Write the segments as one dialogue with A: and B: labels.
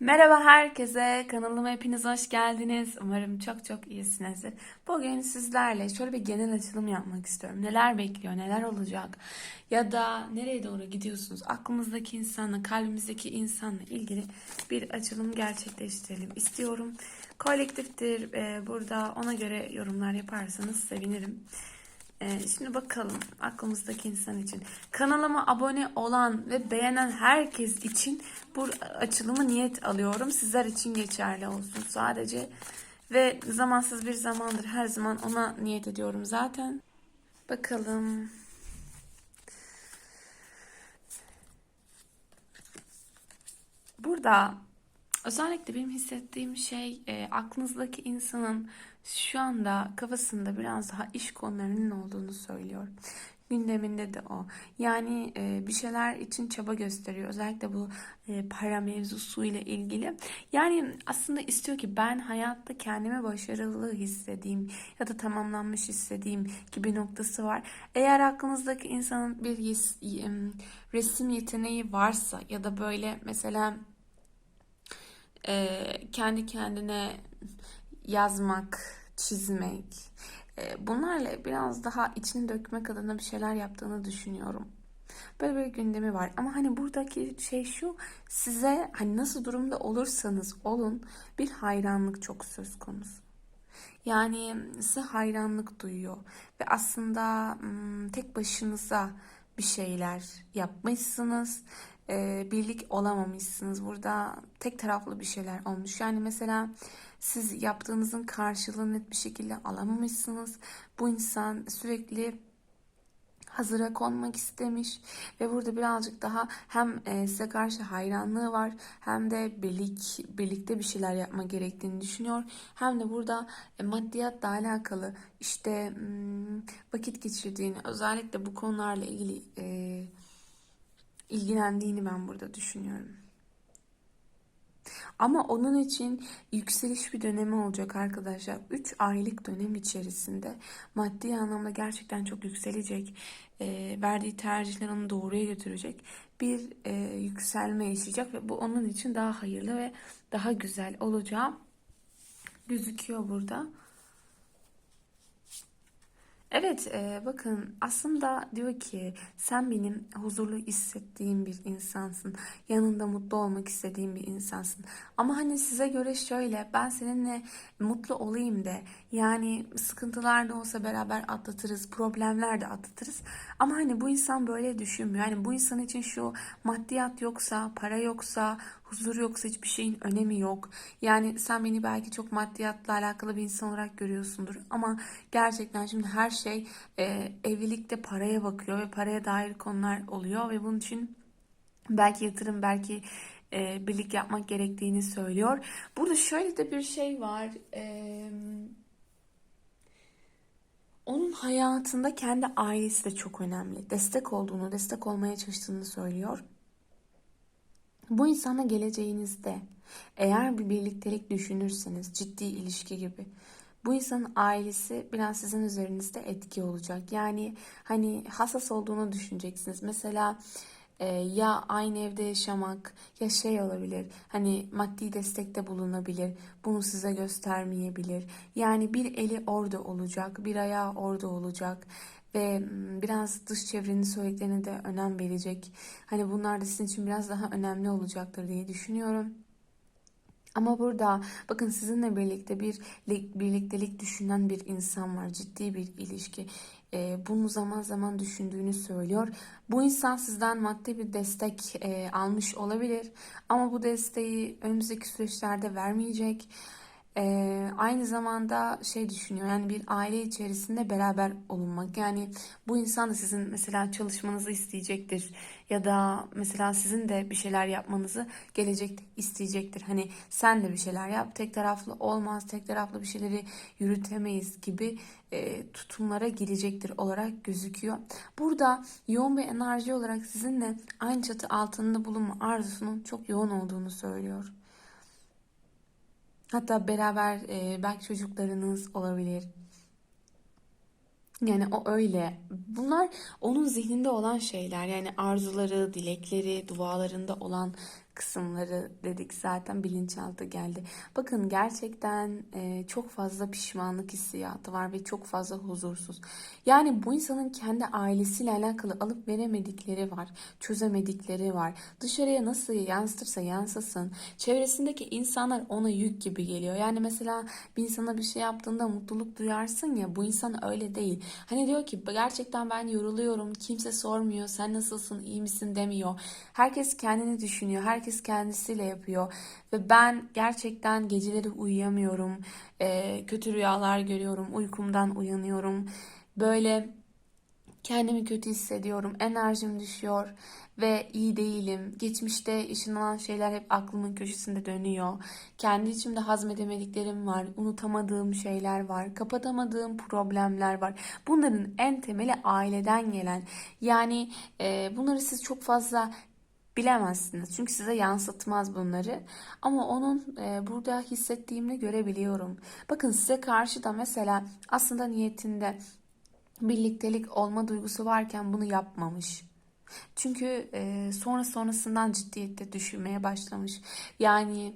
A: Merhaba herkese, kanalıma hepiniz hoş geldiniz. Umarım çok çok iyisinizdir. Bugün sizlerle şöyle bir genel açılım yapmak istiyorum. Neler bekliyor, neler olacak ya da nereye doğru gidiyorsunuz? Aklımızdaki insanla, kalbimizdeki insanla ilgili bir açılım gerçekleştirelim istiyorum. Kolektiftir burada ona göre yorumlar yaparsanız sevinirim. Ee, şimdi bakalım aklımızdaki insan için. Kanalıma abone olan ve beğenen herkes için bu açılımı niyet alıyorum. Sizler için geçerli olsun sadece. Ve zamansız bir zamandır her zaman ona niyet ediyorum zaten. Bakalım. Burada özellikle benim hissettiğim şey e, aklınızdaki insanın şu anda kafasında biraz daha iş konularının olduğunu söylüyor. Gündeminde de o. Yani e, bir şeyler için çaba gösteriyor. Özellikle bu e, para mevzusu ile ilgili. Yani aslında istiyor ki ben hayatta kendimi başarılı hissedeyim ya da tamamlanmış hissedeyim gibi noktası var. Eğer aklınızdaki insanın bir resim yeteneği varsa ya da böyle mesela e, kendi kendine yazmak, çizmek, e, bunlarla biraz daha içini dökmek adına bir şeyler yaptığını düşünüyorum. Böyle bir gündemi var. Ama hani buradaki şey şu, size hani nasıl durumda olursanız olun bir hayranlık çok söz konusu. Yani size hayranlık duyuyor ve aslında tek başınıza bir şeyler yapmışsınız. Ee, birlik olamamışsınız. Burada tek taraflı bir şeyler olmuş. Yani mesela siz yaptığınızın karşılığını net bir şekilde alamamışsınız. Bu insan sürekli hazıra konmak istemiş ve burada birazcık daha hem e, size karşı hayranlığı var hem de birlik birlikte bir şeyler yapma gerektiğini düşünüyor. Hem de burada e, maddiyatla alakalı işte hmm, vakit geçirdiğini özellikle bu konularla ilgili e, ilgilendiğini ben burada düşünüyorum. Ama onun için yükseliş bir dönemi olacak arkadaşlar. 3 aylık dönem içerisinde maddi anlamda gerçekten çok yükselecek. E, verdiği tercihler onu doğruya götürecek. Bir e, yükselme yaşayacak ve bu onun için daha hayırlı ve daha güzel olacağı gözüküyor burada. Evet, e, bakın aslında diyor ki sen benim huzurlu hissettiğim bir insansın. Yanında mutlu olmak istediğim bir insansın. Ama hani size göre şöyle ben seninle mutlu olayım de yani sıkıntılar da olsa beraber atlatırız, problemler de atlatırız. Ama hani bu insan böyle düşünmüyor. Yani bu insan için şu maddiyat yoksa, para yoksa, huzur yoksa hiçbir şeyin önemi yok. Yani sen beni belki çok maddiyatla alakalı bir insan olarak görüyorsundur. Ama gerçekten şimdi her şey e, evlilikte paraya bakıyor ve paraya dair konular oluyor ve bunun için belki yatırım belki e, birlik yapmak gerektiğini söylüyor. Burada şöyle de bir şey var. E, onun hayatında kendi ailesi de çok önemli. Destek olduğunu, destek olmaya çalıştığını söylüyor. Bu insana geleceğinizde eğer bir birliktelik düşünürseniz ciddi ilişki gibi bu insanın ailesi biraz sizin üzerinizde etki olacak. Yani hani hassas olduğunu düşüneceksiniz. Mesela e, ya aynı evde yaşamak ya şey olabilir hani maddi destekte bulunabilir bunu size göstermeyebilir yani bir eli orada olacak bir ayağı orada olacak ve biraz dış çevrenin söylediklerine de önem verecek. Hani bunlar da sizin için biraz daha önemli olacaktır diye düşünüyorum. Ama burada bakın sizinle birlikte bir birliktelik düşünen bir insan var. Ciddi bir ilişki. E, bunu zaman zaman düşündüğünü söylüyor. Bu insan sizden maddi bir destek e, almış olabilir. Ama bu desteği önümüzdeki süreçlerde vermeyecek. Ee, aynı zamanda şey düşünüyor yani bir aile içerisinde beraber olunmak yani bu insan da sizin mesela çalışmanızı isteyecektir ya da mesela sizin de bir şeyler yapmanızı gelecekte isteyecektir. Hani sen de bir şeyler yap tek taraflı olmaz tek taraflı bir şeyleri yürütemeyiz gibi e, tutumlara girecektir olarak gözüküyor. Burada yoğun bir enerji olarak sizinle aynı çatı altında bulunma arzusunun çok yoğun olduğunu söylüyor. Hatta beraber e, belki çocuklarınız olabilir. Yani o öyle. Bunlar onun zihninde olan şeyler. Yani arzuları, dilekleri, dualarında olan kısımları dedik zaten bilinçaltı geldi. Bakın gerçekten e, çok fazla pişmanlık hissiyatı var ve çok fazla huzursuz. Yani bu insanın kendi ailesiyle alakalı alıp veremedikleri var, çözemedikleri var. Dışarıya nasıl yansıtırsa yansısın, çevresindeki insanlar ona yük gibi geliyor. Yani mesela bir insana bir şey yaptığında mutluluk duyarsın ya bu insan öyle değil. Hani diyor ki gerçekten ben yoruluyorum, kimse sormuyor, sen nasılsın, iyi misin demiyor. Herkes kendini düşünüyor, herkes kendisiyle yapıyor. Ve ben gerçekten geceleri uyuyamıyorum, Ee, kötü rüyalar görüyorum, uykumdan uyanıyorum. Böyle kendimi kötü hissediyorum, enerjim düşüyor ve iyi değilim. Geçmişte yaşanılan şeyler hep aklımın köşesinde dönüyor. Kendi içimde hazmedemediklerim var, unutamadığım şeyler var, kapatamadığım problemler var. Bunların en temeli aileden gelen. Yani e, bunları siz çok fazla bilemezsiniz. Çünkü size yansıtmaz bunları. Ama onun e, burada hissettiğimini görebiliyorum. Bakın size karşı da mesela aslında niyetinde birliktelik olma duygusu varken bunu yapmamış. Çünkü e, sonra sonrasından ciddiyette düşünmeye başlamış. Yani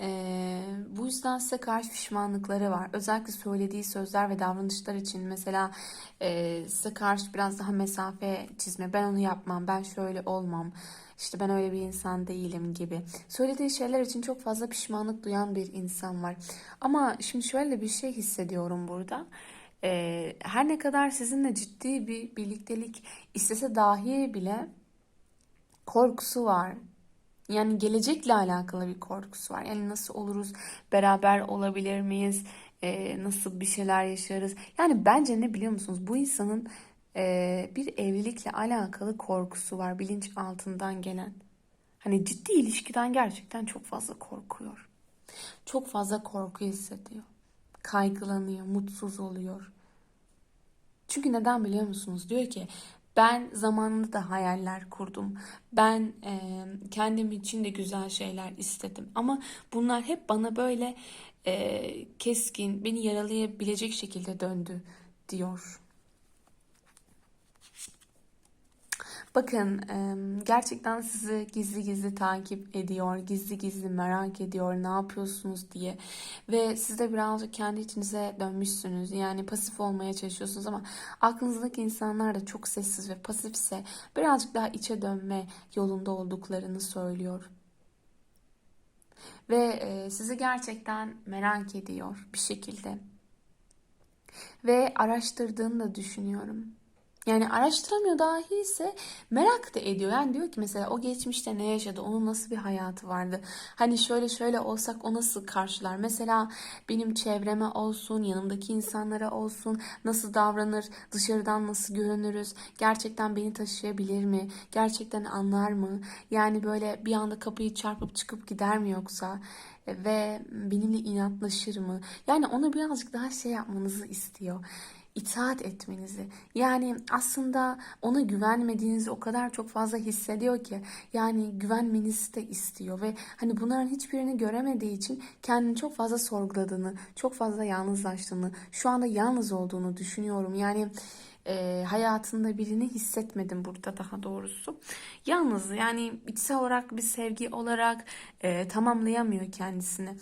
A: e, bu yüzden size karşı pişmanlıkları var. Özellikle söylediği sözler ve davranışlar için mesela e, size karşı biraz daha mesafe çizme. Ben onu yapmam, ben şöyle olmam. İşte ben öyle bir insan değilim gibi. Söylediği şeyler için çok fazla pişmanlık duyan bir insan var. Ama şimdi şöyle bir şey hissediyorum burada. Ee, her ne kadar sizinle ciddi bir birliktelik istese dahi bile korkusu var. Yani gelecekle alakalı bir korkusu var. Yani nasıl oluruz, beraber olabilir miyiz, Ee, nasıl bir şeyler yaşarız. Yani bence ne biliyor musunuz? Bu insanın e, bir evlilikle alakalı korkusu var bilinç altından gelen. Hani ciddi ilişkiden gerçekten çok fazla korkuyor. Çok fazla korku hissediyor. Kaygılanıyor, mutsuz oluyor. Çünkü neden biliyor musunuz? Diyor ki ben zamanında da hayaller kurdum. Ben e, kendim için de güzel şeyler istedim. Ama bunlar hep bana böyle e, keskin, beni yaralayabilecek şekilde döndü diyor. Bakın gerçekten sizi gizli gizli takip ediyor, gizli gizli merak ediyor ne yapıyorsunuz diye. Ve siz de birazcık kendi içinize dönmüşsünüz. Yani pasif olmaya çalışıyorsunuz ama aklınızdaki insanlar da çok sessiz ve pasifse birazcık daha içe dönme yolunda olduklarını söylüyor. Ve sizi gerçekten merak ediyor bir şekilde. Ve araştırdığını da düşünüyorum. Yani araştıramıyor dahi ise merak da ediyor. Yani diyor ki mesela o geçmişte ne yaşadı, onun nasıl bir hayatı vardı. Hani şöyle şöyle olsak o nasıl karşılar. Mesela benim çevreme olsun, yanımdaki insanlara olsun nasıl davranır, dışarıdan nasıl görünürüz, gerçekten beni taşıyabilir mi, gerçekten anlar mı? Yani böyle bir anda kapıyı çarpıp çıkıp gider mi yoksa? Ve benimle inatlaşır mı? Yani onu birazcık daha şey yapmanızı istiyor itaat etmenizi. Yani aslında ona güvenmediğinizi o kadar çok fazla hissediyor ki yani güvenmenizi de istiyor ve hani bunların hiçbirini göremediği için kendini çok fazla sorguladığını, çok fazla yalnızlaştığını, şu anda yalnız olduğunu düşünüyorum. Yani e, hayatında birini hissetmedim burada daha doğrusu. Yalnız yani içsel olarak bir sevgi olarak e, tamamlayamıyor kendisini.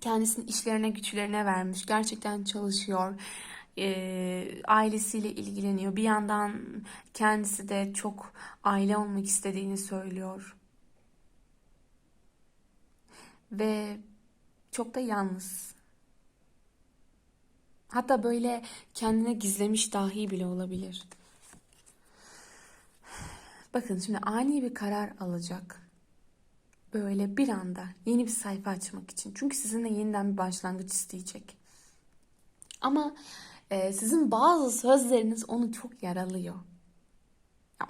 A: Kendisini işlerine güçlerine vermiş. Gerçekten çalışıyor e, ailesiyle ilgileniyor. Bir yandan kendisi de çok aile olmak istediğini söylüyor. Ve çok da yalnız. Hatta böyle kendine gizlemiş dahi bile olabilir. Bakın şimdi ani bir karar alacak. Böyle bir anda yeni bir sayfa açmak için. Çünkü sizinle yeniden bir başlangıç isteyecek. Ama e, sizin bazı sözleriniz onu çok yaralıyor.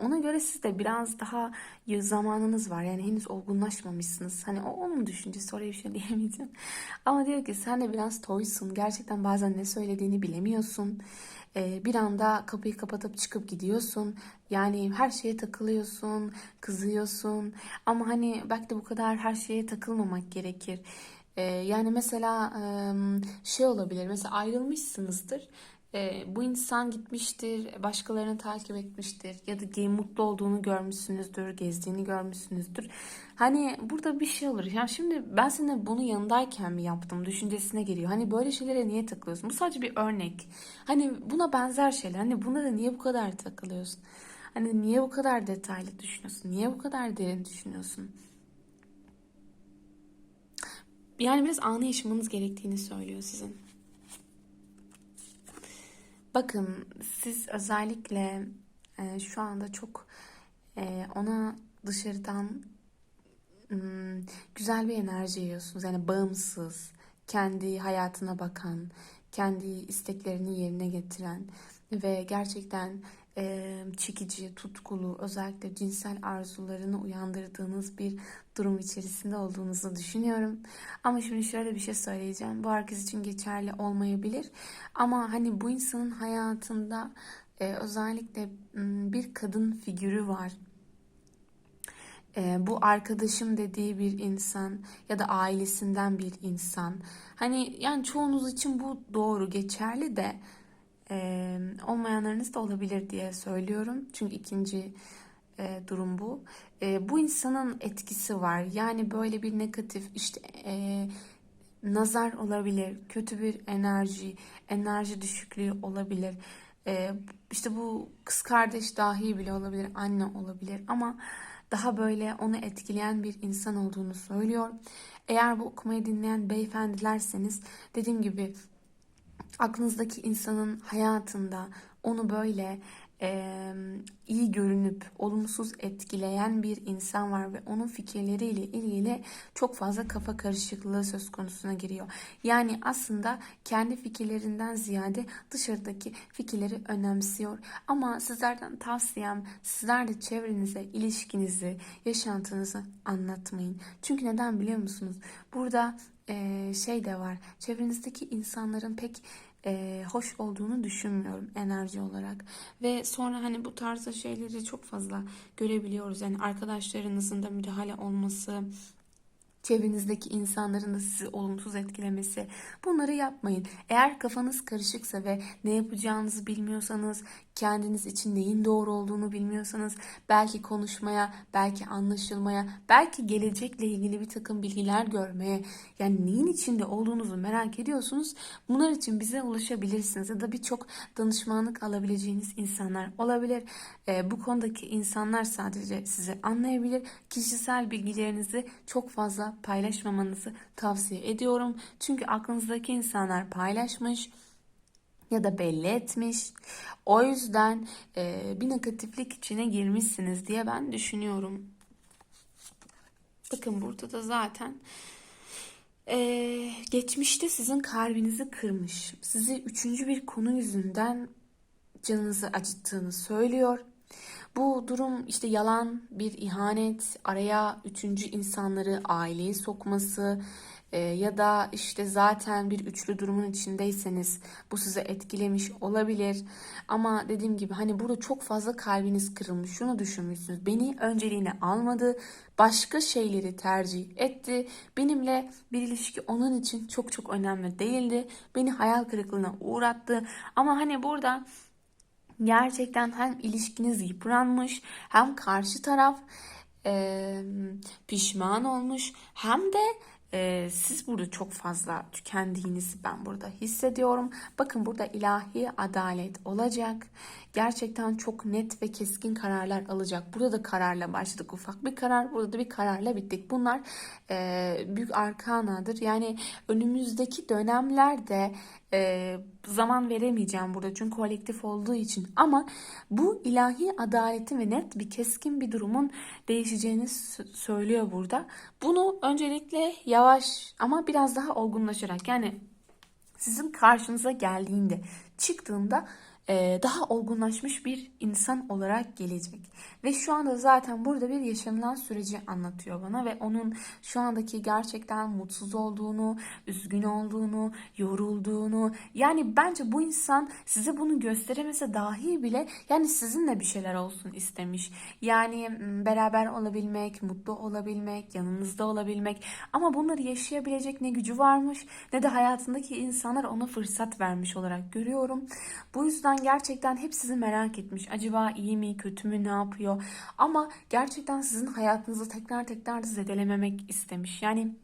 A: ona göre siz de biraz daha zamanınız var. Yani henüz olgunlaşmamışsınız. Hani o onun düşüncesi oraya bir şey diyemeyeceğim. Ama diyor ki sen de biraz toysun. Gerçekten bazen ne söylediğini bilemiyorsun. Ee, bir anda kapıyı kapatıp çıkıp gidiyorsun. Yani her şeye takılıyorsun, kızıyorsun. Ama hani belki de bu kadar her şeye takılmamak gerekir. Ee, yani mesela şey olabilir. Mesela ayrılmışsınızdır. e, bu insan gitmiştir, başkalarını takip etmiştir ya da mutlu olduğunu görmüşsünüzdür, gezdiğini görmüşsünüzdür. Hani burada bir şey olur. Ya şimdi ben seninle bunu yanındayken mi yaptım düşüncesine geliyor. Hani böyle şeylere niye takılıyorsun? Bu sadece bir örnek. Hani buna benzer şeyler. Hani bunlara niye bu kadar takılıyorsun? Hani niye bu kadar detaylı düşünüyorsun? Niye bu kadar derin düşünüyorsun? Yani biraz anı yaşamanız gerektiğini söylüyor sizin. Bakın siz özellikle e, şu anda çok e, ona dışarıdan güzel bir enerji yiyorsunuz. Yani bağımsız, kendi hayatına bakan, kendi isteklerini yerine getiren ve gerçekten e, çekici, tutkulu, özellikle cinsel arzularını uyandırdığınız bir durum içerisinde olduğunuzu düşünüyorum. Ama şimdi şöyle bir şey söyleyeceğim. Bu herkes için geçerli olmayabilir. Ama hani bu insanın hayatında e, özellikle bir kadın figürü var. E, bu arkadaşım dediği bir insan ya da ailesinden bir insan. Hani yani çoğunuz için bu doğru geçerli de e, olmayanlarınız da olabilir diye söylüyorum. Çünkü ikinci e, durum bu. E, bu insanın etkisi var. Yani böyle bir negatif işte e, nazar olabilir, kötü bir enerji, enerji düşüklüğü olabilir. E, işte bu kız kardeş dahi bile olabilir, anne olabilir ama daha böyle onu etkileyen bir insan olduğunu söylüyor. Eğer bu okumayı dinleyen beyefendilerseniz dediğim gibi aklınızdaki insanın hayatında onu böyle e, iyi görünüp olumsuz etkileyen bir insan var ve onun fikirleriyle ilgili çok fazla kafa karışıklığı söz konusuna giriyor. Yani aslında kendi fikirlerinden ziyade dışarıdaki fikirleri önemsiyor. Ama sizlerden tavsiyem sizler de çevrenize ilişkinizi, yaşantınızı anlatmayın. Çünkü neden biliyor musunuz? Burada e, şey de var. Çevrenizdeki insanların pek e, hoş olduğunu düşünmüyorum enerji olarak. Ve sonra hani bu tarzda şeyleri çok fazla görebiliyoruz. Yani arkadaşlarınızın da müdahale olması, çevrenizdeki insanların da sizi olumsuz etkilemesi. Bunları yapmayın. Eğer kafanız karışıksa ve ne yapacağınızı bilmiyorsanız, kendiniz için neyin doğru olduğunu bilmiyorsanız, belki konuşmaya, belki anlaşılmaya, belki gelecekle ilgili bir takım bilgiler görmeye, yani neyin içinde olduğunuzu merak ediyorsunuz. Bunlar için bize ulaşabilirsiniz ya da birçok danışmanlık alabileceğiniz insanlar olabilir. Ee, bu konudaki insanlar sadece sizi anlayabilir. Kişisel bilgilerinizi çok fazla paylaşmamanızı tavsiye ediyorum. Çünkü aklınızdaki insanlar paylaşmış ya da belli etmiş. O yüzden e, bir negatiflik içine girmişsiniz diye ben düşünüyorum. Bakın burada da zaten e, geçmişte sizin kalbinizi kırmış. Sizi üçüncü bir konu yüzünden canınızı acıttığını söylüyor. Bu durum işte yalan, bir ihanet, araya üçüncü insanları aileyi sokması e, ya da işte zaten bir üçlü durumun içindeyseniz bu sizi etkilemiş olabilir. Ama dediğim gibi hani burada çok fazla kalbiniz kırılmış. Şunu düşünmüşsünüz. Beni önceliğine almadı. Başka şeyleri tercih etti. Benimle bir ilişki onun için çok çok önemli değildi. Beni hayal kırıklığına uğrattı. Ama hani burada gerçekten hem ilişkiniz yıpranmış hem karşı taraf e, pişman olmuş hem de e, siz burada çok fazla tükendiğinizi ben burada hissediyorum. Bakın burada ilahi adalet olacak. Gerçekten çok net ve keskin kararlar alacak. Burada da kararla başladık. Ufak bir karar. Burada da bir kararla bittik. Bunlar e, büyük arkanadır. Yani önümüzdeki dönemlerde e, zaman veremeyeceğim burada. Çünkü kolektif olduğu için. Ama bu ilahi adaletin ve net bir keskin bir durumun değişeceğini söylüyor burada. Bunu öncelikle yavaş ama biraz daha olgunlaşarak yani sizin karşınıza geldiğinde çıktığında daha olgunlaşmış bir insan olarak gelecek. Ve şu anda zaten burada bir yaşanılan süreci anlatıyor bana ve onun şu andaki gerçekten mutsuz olduğunu, üzgün olduğunu, yorulduğunu. Yani bence bu insan size bunu gösteremese dahi bile yani sizinle bir şeyler olsun istemiş. Yani beraber olabilmek, mutlu olabilmek, yanınızda olabilmek ama bunları yaşayabilecek ne gücü varmış ne de hayatındaki insanlar ona fırsat vermiş olarak görüyorum. Bu yüzden gerçekten hep sizi merak etmiş. Acaba iyi mi, kötü mü, ne yapıyor? Ama gerçekten sizin hayatınızı tekrar tekrar zedelememek istemiş. Yani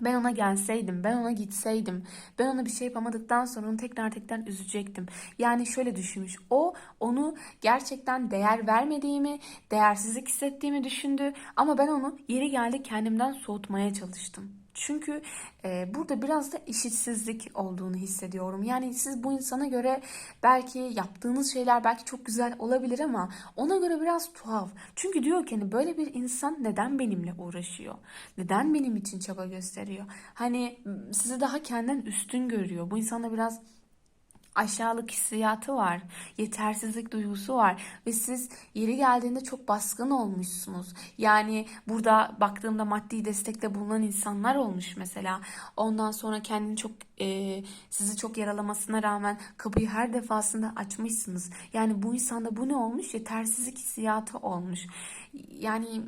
A: ben ona gelseydim, ben ona gitseydim, ben ona bir şey yapamadıktan sonra onu tekrar tekrar üzecektim. Yani şöyle düşünmüş, o onu gerçekten değer vermediğimi, değersizlik hissettiğimi düşündü ama ben onu yeri geldi kendimden soğutmaya çalıştım. Çünkü e, burada biraz da eşitsizlik olduğunu hissediyorum. Yani siz bu insana göre belki yaptığınız şeyler belki çok güzel olabilir ama ona göre biraz tuhaf. Çünkü diyor ki hani böyle bir insan neden benimle uğraşıyor? Neden benim için çaba gösteriyor? Hani sizi daha kendinden üstün görüyor. Bu insana biraz aşağılık hissiyatı var, yetersizlik duygusu var ve siz yeri geldiğinde çok baskın olmuşsunuz. Yani burada baktığımda maddi destekte bulunan insanlar olmuş mesela. Ondan sonra kendini çok e, sizi çok yaralamasına rağmen kapıyı her defasında açmışsınız. Yani bu insanda bu ne olmuş? Yetersizlik hissiyatı olmuş. Yani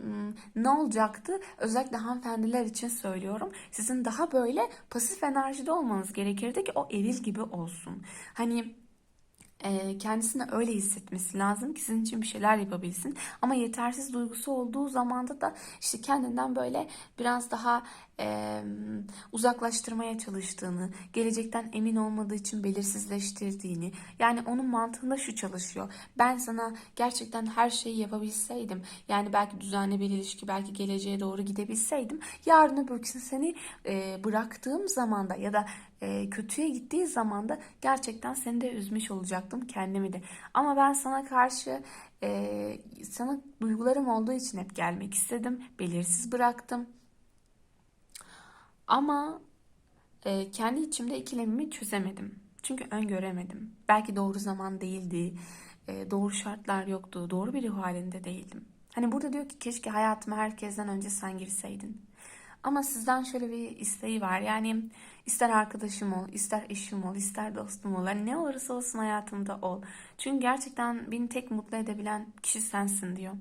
A: ne olacaktı? Özellikle hanımefendiler için söylüyorum. Sizin daha böyle pasif enerjide olmanız gerekirdi ki o eril gibi olsun. Hani kendisini öyle hissetmesi lazım ki sizin için bir şeyler yapabilsin. Ama yetersiz duygusu olduğu zamanda da işte kendinden böyle biraz daha e, uzaklaştırmaya çalıştığını, gelecekten emin olmadığı için belirsizleştirdiğini. Yani onun mantığında şu çalışıyor. Ben sana gerçekten her şeyi yapabilseydim, yani belki düzenli bir ilişki, belki geleceğe doğru gidebilseydim, yarın öbür gün seni e, bıraktığım zamanda ya da e, kötüye gittiği zaman da gerçekten seni de üzmüş olacaktım kendimi de. Ama ben sana karşı e, sana duygularım olduğu için hep gelmek istedim. Belirsiz bıraktım. Ama e, kendi içimde ikilemimi çözemedim. Çünkü öngöremedim. Belki doğru zaman değildi. e, doğru şartlar yoktu. Doğru bir ruh halinde değildim. Hani burada diyor ki keşke hayatıma herkesten önce sen girseydin. Ama sizden şöyle bir isteği var. Yani ister arkadaşım ol, ister eşim ol, ister dostum ol. Hani ne olursa olsun hayatımda ol. Çünkü gerçekten beni tek mutlu edebilen kişi sensin diyor.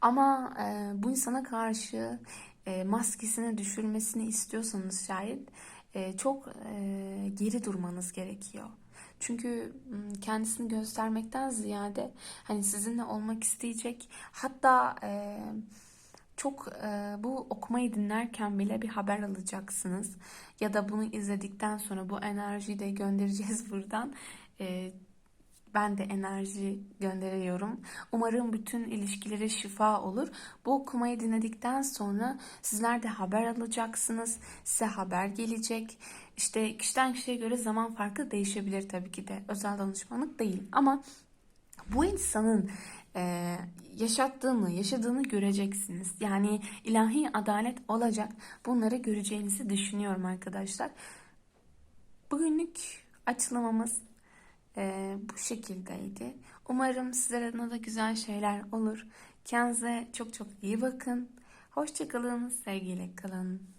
A: Ama e, bu insana karşı e, maskesini düşürmesini istiyorsanız şayet e, çok e, geri durmanız gerekiyor. Çünkü kendisini göstermekten ziyade hani sizinle olmak isteyecek. Hatta çok bu okumayı dinlerken bile bir haber alacaksınız. Ya da bunu izledikten sonra bu enerjiyi de göndereceğiz buradan. Ben de enerji gönderiyorum. Umarım bütün ilişkilere şifa olur. Bu okumayı dinledikten sonra sizler de haber alacaksınız. Size haber gelecek. İşte kişiden kişiye göre zaman farkı değişebilir tabii ki de. Özel danışmanlık değil. Ama bu insanın e, yaşattığını, yaşadığını göreceksiniz. Yani ilahi adalet olacak. Bunları göreceğinizi düşünüyorum arkadaşlar. Bugünlük açıklamamız e, bu şekildeydi. Umarım sizler adına da güzel şeyler olur. Kendinize çok çok iyi bakın. Hoşçakalın, sevgiyle kalın.